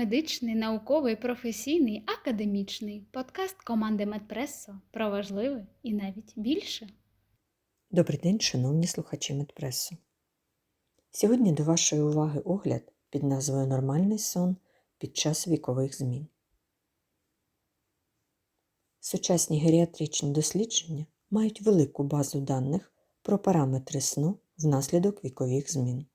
медичний, науковий, професійний, академічний подкаст команди Медпресо про важливе і навіть більше. Добрий день, шановні слухачі Медпресу. Сьогодні до вашої уваги огляд під назвою Нормальний сон під час вікових змін. Сучасні геріатричні дослідження мають велику базу даних про параметри сну внаслідок вікових змін.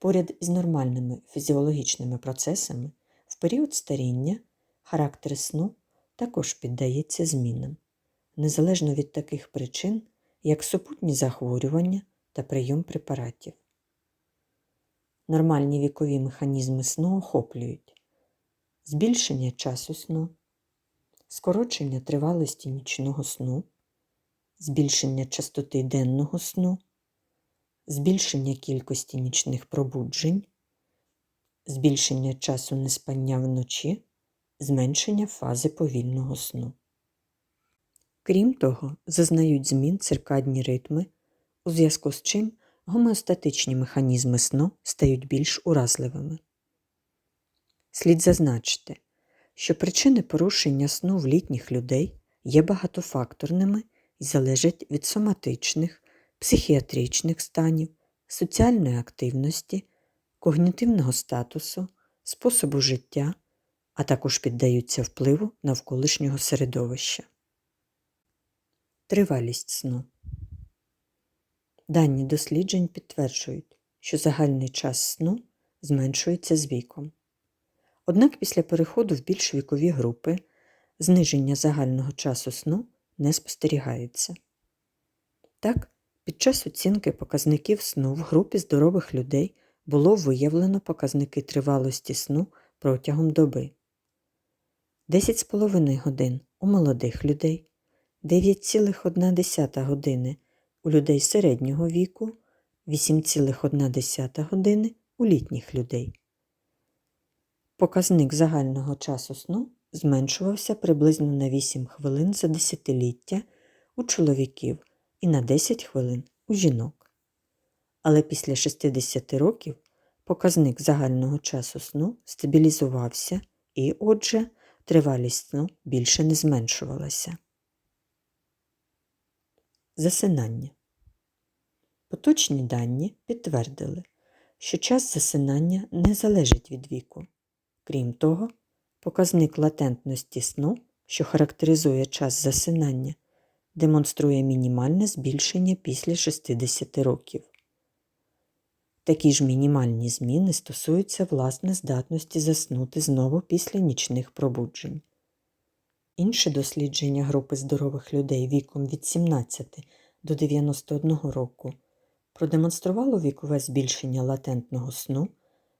Поряд із нормальними фізіологічними процесами в період старіння характер сну також піддається змінам, незалежно від таких причин, як супутні захворювання та прийом препаратів. Нормальні вікові механізми сну охоплюють збільшення часу сну, скорочення тривалості нічного сну, збільшення частоти денного сну, збільшення кількості нічних пробуджень, збільшення часу неспання вночі, зменшення фази повільного сну. Крім того, зазнають змін циркадні ритми, у зв'язку з чим гомеостатичні механізми сну стають більш уразливими. Слід зазначити, що причини порушення сну в літніх людей є багатофакторними і залежать від соматичних, психіатричних станів, соціальної активності, когнітивного статусу, способу життя, а також піддаються впливу навколишнього середовища. Тривалість сну. Дані досліджень підтверджують, що загальний час сну зменшується з віком. Однак після переходу в більш вікові групи зниження загального часу сну не спостерігається. Так, під час оцінки показників сну в групі здорових людей було виявлено показники тривалості сну протягом доби 10,5 годин у молодих людей, 9,1 години у людей середнього віку, 8,1 години у літніх людей. Показник загального часу сну зменшувався приблизно на 8 хвилин за десятиліття у чоловіків і на 10 хвилин у жінок. Але після 60 років показник загального часу сну стабілізувався і, отже, тривалість сну більше не зменшувалася. Засинання. Поточні дані підтвердили, що час засинання не залежить від віку. Крім того, показник латентності сну, що характеризує час засинання, демонструє мінімальне збільшення після 60 років. Такі ж мінімальні зміни стосуються власне здатності заснути знову після нічних пробуджень. Інше дослідження групи здорових людей віком від 17 до 91 року продемонструвало вікове збільшення латентного сну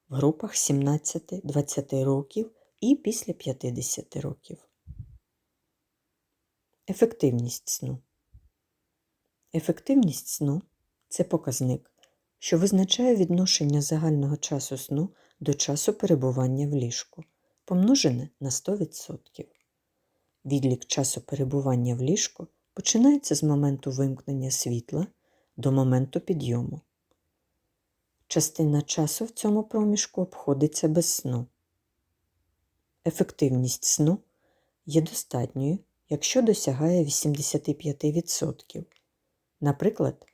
в групах 17-20 років і після 50 років. Ефективність сну. Ефективність сну це показник, що визначає відношення загального часу сну до часу перебування в ліжку, помножене на 100%. Відлік часу перебування в ліжку починається з моменту вимкнення світла до моменту підйому. Частина часу в цьому проміжку обходиться без сну. Ефективність сну є достатньою, якщо досягає 85%. Наприклад,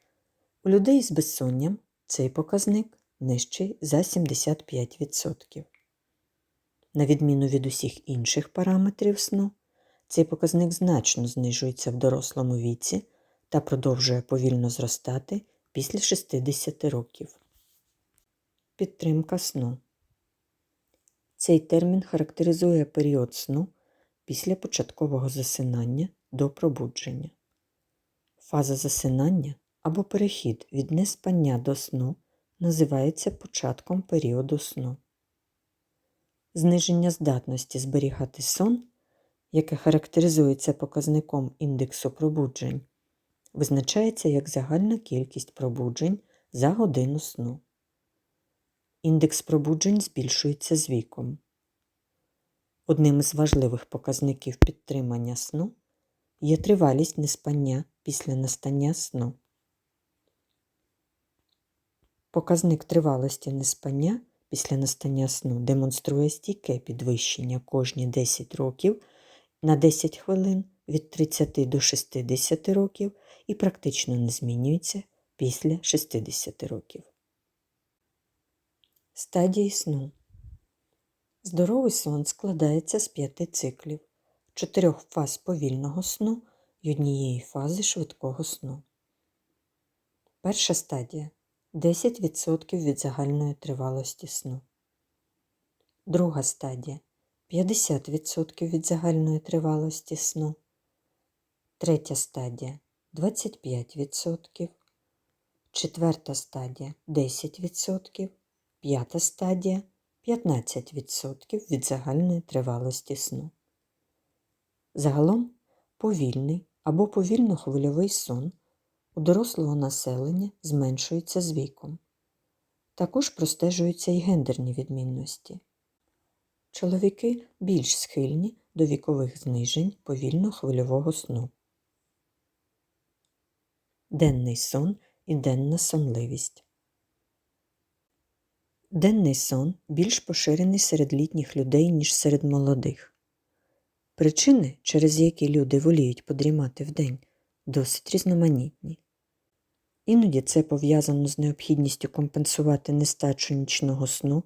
у людей з безсонням цей показник нижчий за 75%. На відміну від усіх інших параметрів сну, цей показник значно знижується в дорослому віці та продовжує повільно зростати після 60 років. Підтримка сну. Цей термін характеризує період сну після початкового засинання до пробудження. Фаза засинання або перехід від неспання до сну називається початком періоду сну. Зниження здатності зберігати сон, яке характеризується показником індексу пробуджень, визначається як загальна кількість пробуджень за годину сну. Індекс пробуджень збільшується з віком. Одним із важливих показників підтримання сну є тривалість неспання після настання сну. Показник тривалості неспання після настання сну демонструє стійке підвищення кожні 10 років на 10 хвилин від 30 до 60 років і практично не змінюється після 60 років. Стадії сну. Здоровий сон складається з п'яти циклів, чотирьох фаз повільного сну і однієї фази швидкого сну. Перша стадія 10% від загальної тривалості сну. Друга стадія 50% від загальної тривалості сну. Третя стадія 25%. Четверта стадія 10%. П'ята стадія 15% від загальної тривалості сну. Загалом повільний або повільно-хвильовий сон у дорослого населення зменшується з віком. Також простежуються й гендерні відмінності. Чоловіки більш схильні до вікових знижень повільно-хвильового сну. Денний сон і денна сонливість. Денний сон більш поширений серед літніх людей, ніж серед молодих. Причини, через які люди воліють подрімати вдень, досить різноманітні. Іноді це пов'язано з необхідністю компенсувати нестачу нічного сну,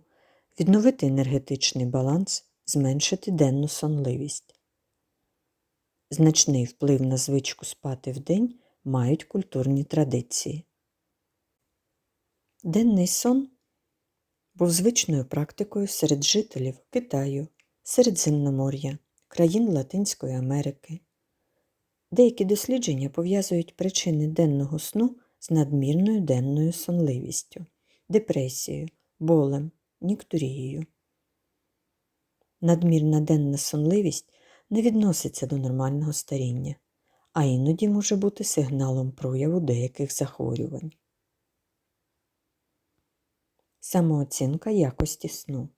відновити енергетичний баланс, зменшити денну сонливість. Значний вплив на звичку спати вдень мають культурні традиції. Денний сон був звичною практикою серед жителів Китаю, Середземномор'я, країн Латинської Америки. Деякі дослідження пов'язують причини денного сну з надмірною денною сонливістю, депресією, болем, ніктурією. Надмірна денна сонливість не відноситься до нормального старіння, а іноді може бути сигналом прояву деяких захворювань. Самооцінка якості сну.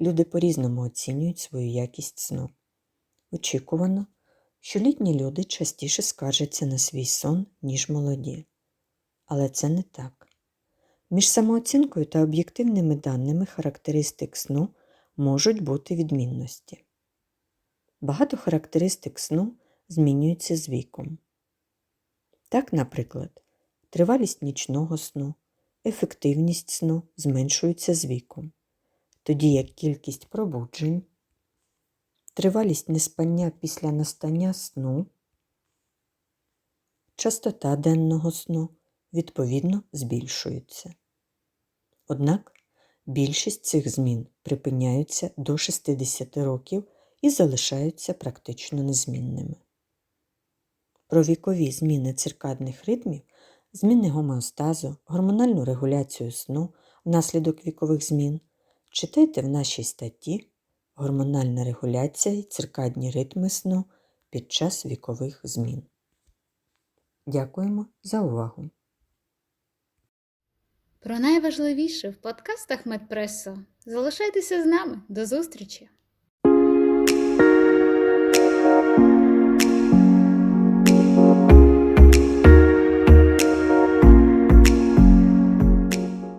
Люди по-різному оцінюють свою якість сну. Очікувано, що літні люди частіше скаржаться на свій сон, ніж молоді. Але це не так. Між самооцінкою та об'єктивними даними характеристик сну можуть бути відмінності. Багато характеристик сну змінюються з віком. Так, наприклад, тривалість нічного сну, ефективність сну зменшуються з віком, тоді як кількість пробуджень, тривалість неспання після настання сну, частота денного сну відповідно збільшуються. Однак більшість цих змін припиняються до 60 років і залишаються практично незмінними. Про вікові зміни циркадних ритмів, зміни гомеостазу, гормональну регуляцію сну внаслідок вікових змін читайте в нашій статті Гормональна регуляція і циркадні ритми сну під час вікових змін. Дякуємо за увагу! Про найважливіше в подкастах Медпресо. Залишайтеся з нами. До зустрічі!